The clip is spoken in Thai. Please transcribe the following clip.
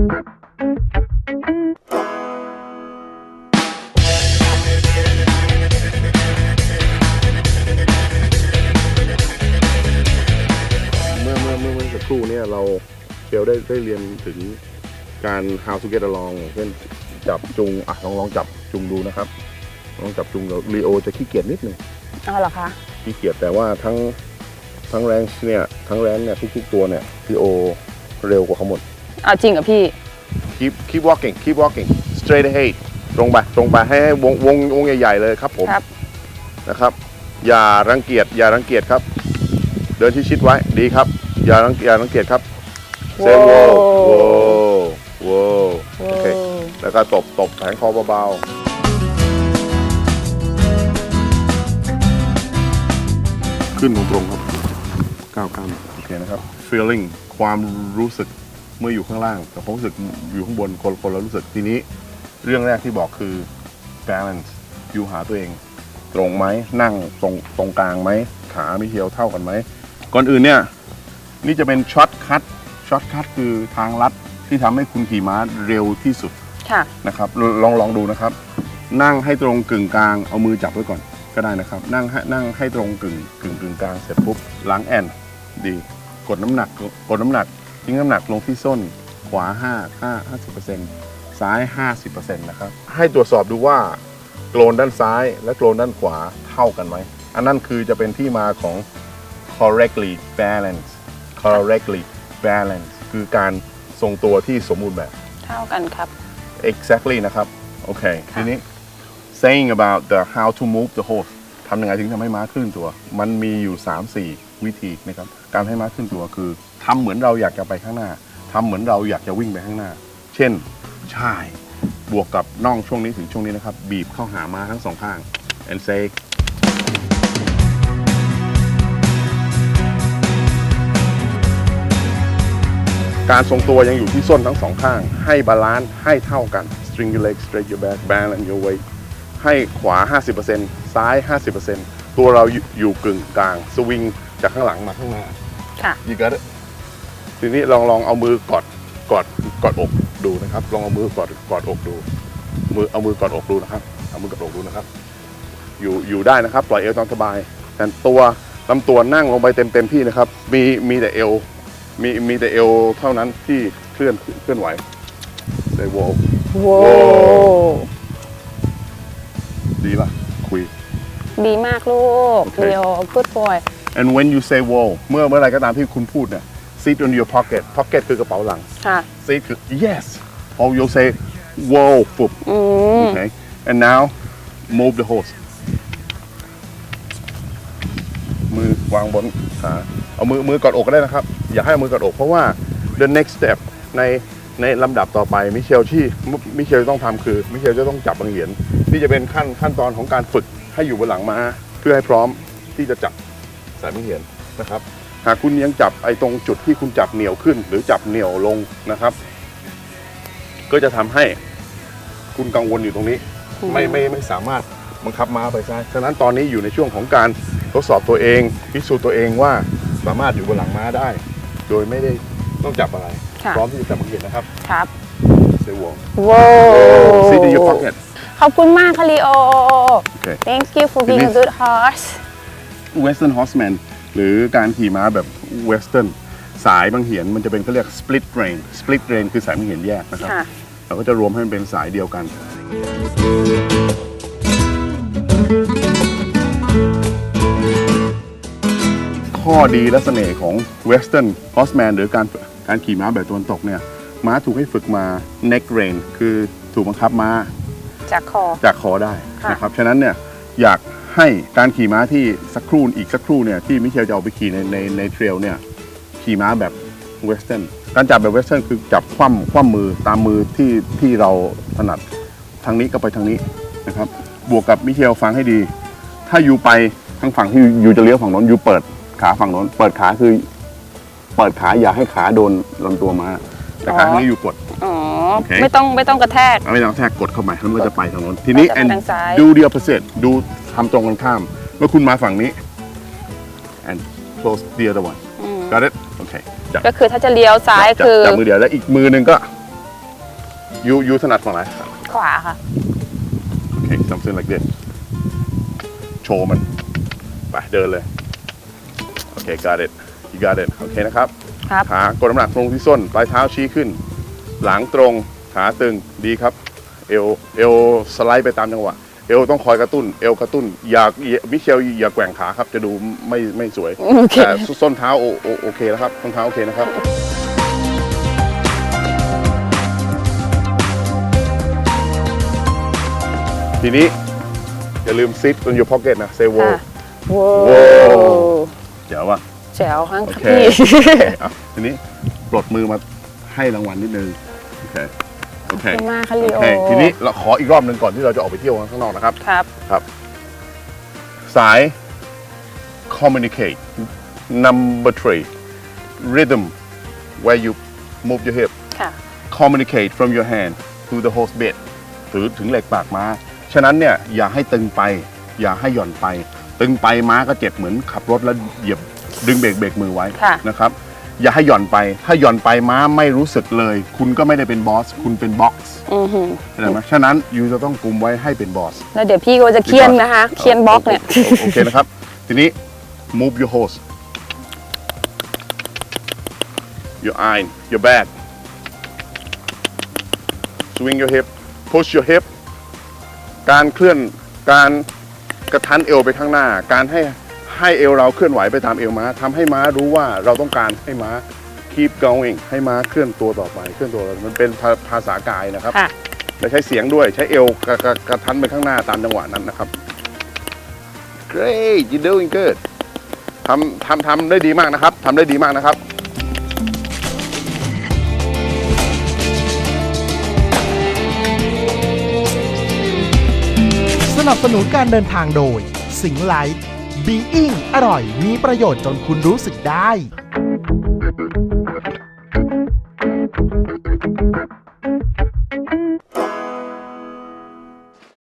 ครู่เนี่ยเราเบลได้ได้เรียนถึงการ how to get along อย่างเช่นจับจุงอะลองลองจับจุงดูนะครับ ลองจับจุงแล้วลีโอจะขี้เกียจนิดนึงเอาเหรอคะขี้เกียจแต่ว่าทั้งทั้งแรงเนี่ยทั้งแรงเนี่ยทุกๆตัวเนี่ยลีโอเร็วกว่าเขาหมด เอาจริงเหรอพี่ keep keep walking keep walking straight ahead ตรงไปตรงไปให้ให้วงวงวงใหญ่ๆเลยครับผมครับ นะครับ อย่ารังเกียจอย่ารังเกียจครับ เดินที่ชิดไว้ดีครับ อย่ารังอย่ารังเกียจครับ say whoa whoa whoa โอเคแล้วก็ตบตบแผงคอเบาๆ ขึ้นตรงๆครับก้าวข้ามโอเคนะครับ feeling ความรู้สึก เมื่ออยู่ข้างล่างกับความรู้สึกอยู่ข้างบนคนคนละรู้สึกทีนี้ เรื่องแรกที่บอกคือ balance อยู่หาตัวเอง ตรงไหมนั่งตรงตรงกลางไหมขาไม่เทียวเท่ากันไหมก่อนอื่นเนี่ย นี่จะเป็นช็อตคัทช็อตคัทคือทางลัดที่ทำให้คุณขี่ม้าเร็วที่สุดค่ะนะครับลลองลองดูนะครับ นั่งให้ตรงกึ่งกลางเอามือจับไว้ก่อนก็ได้นะครับ นั่งให้นั่งให้ตรงกึ่งกึ่งกึ่งกลางเสร็จปุ๊บล้างแอนดี กดน้ำหนักกดน้ำหนัก ทิ้งน้ำหนักลงที่ส้นขวา 5 5 50%ซ้าย 50%นะครับ ให้ตรวจสอบดูว่าโกลนด้านซ้ายและโกลนด้านขวาเท่ากันไหม อันนั้นคือจะเป็นที่มาของ correctly balance correctly balance คือการทรงตัวที่สมบูรณ์แบบ เท่ากันครับ exactly นะครับ โอเค ทีนี้ saying about the how to move the horse ทำยังไงถึงทำให้ม้าขึ้นตัว มันมีอยู่ 3-4 วิธีนะครับ การให้ม้าขึ้นตัวคือทำเหมือนเราอยากจะไปข้างหน้าทำเหมือนเราอยากจะวิ่งไปข้างหน้า เช่นใช่บวกกับน่องช่วงนี้ถึงช่วงนี้นะครับ บีบเข้าหาม้าทั้งสองข้าง and say การทรงตัวยังอยู่ที่ส้นทั้งสองข้าง ให้บาลานซ์ให้เท่ากัน string your legs straight your back balance your weight ให้ขวา 50%ซ้าย 50%ตัวเราอยู่กึ่งกลาง สวิง จากข้างหลังมาข้างหน้าค่ะ you got it ทีนี้ลองลองเอามือกอดกอดกอดอกดูนะครับ ลองเอามือกอดกอดอกดู มือเอามือกอดอกดูนะครับ เอามือกอดอกดูนะครับ อยู่อยู่ได้นะครับ ปล่อยเอวตามสบายแต่ตัวลำตัวนั่งลงไปเต็มเต็มที่นะครับ มีมีแต่เอว มีมีแต่เอวเท่านั้นที่เคลื่อนเคลื่อนไหวได้โวโว้ดีป่ะคุย ดีมากลูกโอเคเดียว good boy and when you say wow เมื่อเมื่อไหรก็ตามที่คุณพูดเนี่ย sit on your pocket pocket คือกระเป๋าหลัง ค่ะ sit คือ yes or you'll say wow ปุ๊บ อืม okay and now move the horse มือวางบนขาเอามือมือกอดอกก็ได้นะครับ อย่าให้เอามือกอดอกเพราะว่า the next step ในในลำดับต่อไปมิเชลที่มิเชลต้องทำคือมิเชลจะต้องจับบังเหรียญนี่จะเป็นขั้นขั้นตอนของการฝึกให้อยู่บนหลังม้าเพื่อให้พร้อมที่จะจับ สายบังเหรียญนะครับ หากคุณยังจับไอ้ตรงจุดที่คุณจับเหนียวขึ้น หรือจับเหนียวลงนะครับ ก็จะทำให้คุณกังวลอยู่ตรงนี้ ไม่ไม่ไม่สามารถบังคับม้าไปได้ฉะนั้นตอนนี้อยู่ในช่วงของการทดสอบตัวเองพิสูจน์ตัวเองว่าสามารถอยู่บนหลังม้าได้ โดยไม่ได้ต้องจับอะไรค่ะพร้อมที่จะจับบังเหรียญนะครับ ครับเซวงโว้ Sit in your pocket ขอบคุณมากค่ะลีโอโอเค thank you for being a Denise good horse Western Horseman หรือการขี่ม้าแบบ Western สายบังเหียนมันจะเป็นเขาเรียก split rein split rein คือสายบังเหียนแยกนะครับ ค่ะ เราก็จะรวมให้มันเป็นสายเดียวกัน ข้อดีและเสน่ห์ของ Western Horseman หรือการการขี่ม้าแบบตะวันตกเนี่ย ม้าถูกให้ฝึกมา neck rein คือถูกบังคับม้า จากคอ จากคอได้ค่ะ นะครับ ฉะนั้นเนี่ยอยาก ให้การขี่ม้าที่สักครู่อีกสักครู่เนี่ยที่มิเชลจะเอาไปขี่ในในในเทรลเนี่ยขี่ม้าแบบเวสเทิร์นการจับแบบเวสเทิร์นคือจับคว่ำคว่ำมือตามมือที่ที่เราถนัดทางนี้ก็ไปทางนี้นะครับ บวกกับมิเชลฟังให้ดี ถ้าอยู่ไปทางฝั่งที่อยู่จะเลี้ยวฝั่งโน้นอยู่เปิดขาฝั่งโน้นเปิดขาคือ เปิดขาอย่าให้ขาโดนลำตัวมาแต่ขาอ๋อทางนี้อยู่กด โอเค ไม่ต้องไม่ต้องกระแทกไม่ต้องแทกกดเข้าไปแล้วมันก็จะไปทางโน้นทีนี้เราจะไป and ทางซ้าย do the opposite ดูทำตรงกันข้ามเมื่อคุณมาฝั่งนี้ and close the other one อืม got it โอเคจับก็คือถ้าจะเลี้ยวซ้ายจับคือจับมือเดียวแล้วอีกมือหนึ่งก็ยูยูถนัดฝั่งไหน ขวาค่ะโอเค something like this โชว์มันไปเดินเลย โอเค got it you got it โอเคนะครับ ครับ ขากดน้ำหนักลงที่ส้น ปลายเท้าชี้ขึ้น หลังตรงขาตึงดีครับ เอวเอวสไลด์ไปตามจังหวะ เอวต้องคอยกระตุ้น เอวกระตุ้น อย่าอย่ามิเชลอย่าแกว่งขาครับ จะดูไม่ไม่สวยโอเคแต่ส้นเท้าโอโอโอเคแล้วครับส้นเท้าโอเคนะครับทีนี้อย่าลืมซิ t ต n อยู่พ็อกเก็ตนะเซโวค่ะโว้โว้วเดี๋ยวว่ะแจ๋วข้างโอเคพี่โอเคอะทีนี้ปลดมือมาให้รางวัลนิดนึง โอเคโอเคขอบคุณมากค่ะลีโอ โอเคทีนี้เราขออีกรอบหนึ่งก่อนที่เราจะออกไปเที่ยวข้างนอกนะครับ ครับ สาย communicate number three rhythm where you move your hip ค่ะ communicate from your hand to the host bed ถือถึงเหล็กปากม้า ฉะนั้นเนี่ยอย่าให้ตึงไป อย่าให้หย่อนไป ตึงไปม้าก็เจ็บเหมือนขับรถแล้วเหยียบดึงเบรกเบรกมือไว้ค่ะ นะครับ อย่าให้หย่อนไป ถ้าหย่อนไปม้าไม่รู้สึกเลย คุณก็ไม่ได้เป็นบอส คุณเป็นบ็อกซ์อือหือเข้าใจไหมฉะนั้นยูจะต้องกุมไว้ให้เป็นบอส แล้วเดี๋ยวพี่ก็จะเคียนนะคะ เคียนบล็อกเนี่ยโโอเคนะครับ ทีนี้ move your hose your eye your back swing your hip push your hip การเคลื่อนการกระทันเอวไปข้างหน้า การให้ ให้เอวเราเคลื่อนไหวไปตามเอวม้าทำให้ม้ารู้ว่าเราต้องการให้ม้า keep going ให้ม้าเคลื่อนตัวต่อไปเคลื่อนตัวต่อไปมันเป็นภาภาษากายนะครับค่ะและใช้เสียงด้วยใช้เอวกระกระกระทันไปข้างหน้าตามจังหวะนั้นนะครับ Great you doing good ทำทำทำได้ดีมากนะครับทำได้ดีมากนะครับสนับสนุนการเดินทางโดย สิงไลท์ บีอิงอร่อย มีประโยชน์จนคุณรู้สึกได้